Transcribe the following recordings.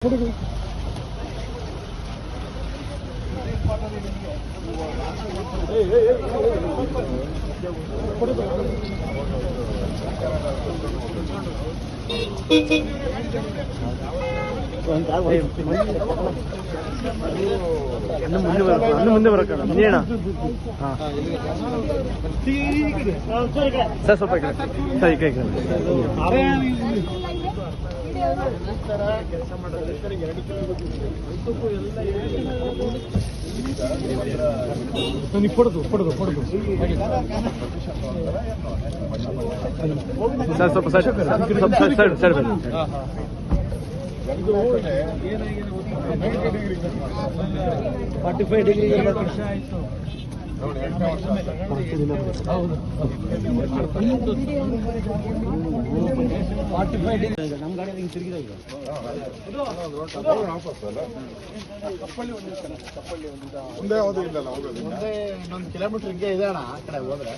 ಮುಂದೆ ಬರಬೇಕು ಅನ್ನು ಮುಂದೆ ಕೈ ನೇಣ ಹಾಂ ಸರ್ ಸ್ವಲ್ಪ ಈ ಕಡೆ ಸರ್ ಎಲ್ಲ ಕೊಡದು ಕೊಡದು ಕೊಡದು. ಸರ್ ಸ್ವಲ್ಪ side side side side forty five degree forty five degree ನಮ್ಮ ಗಾಡಿ ಹಿಂಗೆ ತಿರುಗಿದೆ ಈಗ? ಮುಂದೆ ಯಾವುದು ಇಲ್ಲಲ್ಲ ಹೋಗೋದು. ಮುಂದೆ ಇನ್ನೊಂದು ಕಿಲೋಮೀಟರ್ ಹಿಂಗೆ ಇದೆ ಅಣ್ಣ ಆ ಕಡೆ ಹೋದ್ರೆ.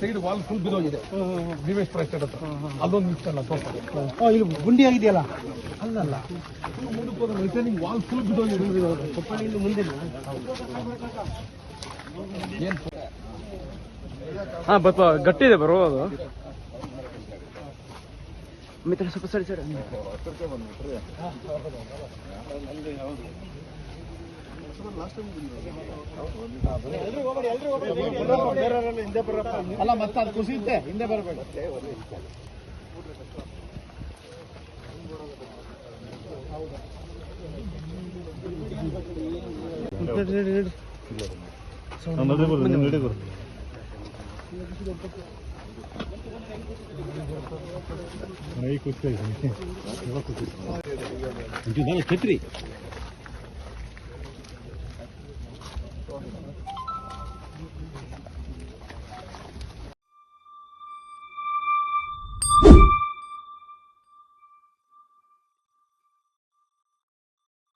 ಸೈಡ್ ವಾಲ್ ಫುಲ್ ಬಿದ್ದೋಗಿದೆ ಸ್ವಲ್ಪ ಇಲ್ಲಿ ಗುಂಡಿ ಆಗಿದೆಯಲ್ಲ ಅಲ್ಲಲ್ಲ ರಿಟರ್ನಿಂಗ್ ವಾಲ್ ಫುಲ್ ಬಿದ್ದೋಗಿದೆ ಕೊಪ್ಪಳಿಂದ ಮುಂದೆ ಹಾಂ ಬಪ್ಪ ಗಟ್ಟಿದೆ ಬರೋದು ಮಿತ್ರ ಸ್ವಲ್ಪ ಸರಿ ಸರ್ ಅಲ್ಲ ಮತ್ತೆ ಅದು ಕುಸಿಯುತ್ತೆ ಹಿಂದೆ ಬರಬೇಡ Aí custa aí, né? Ela custa. Então dá no tetri.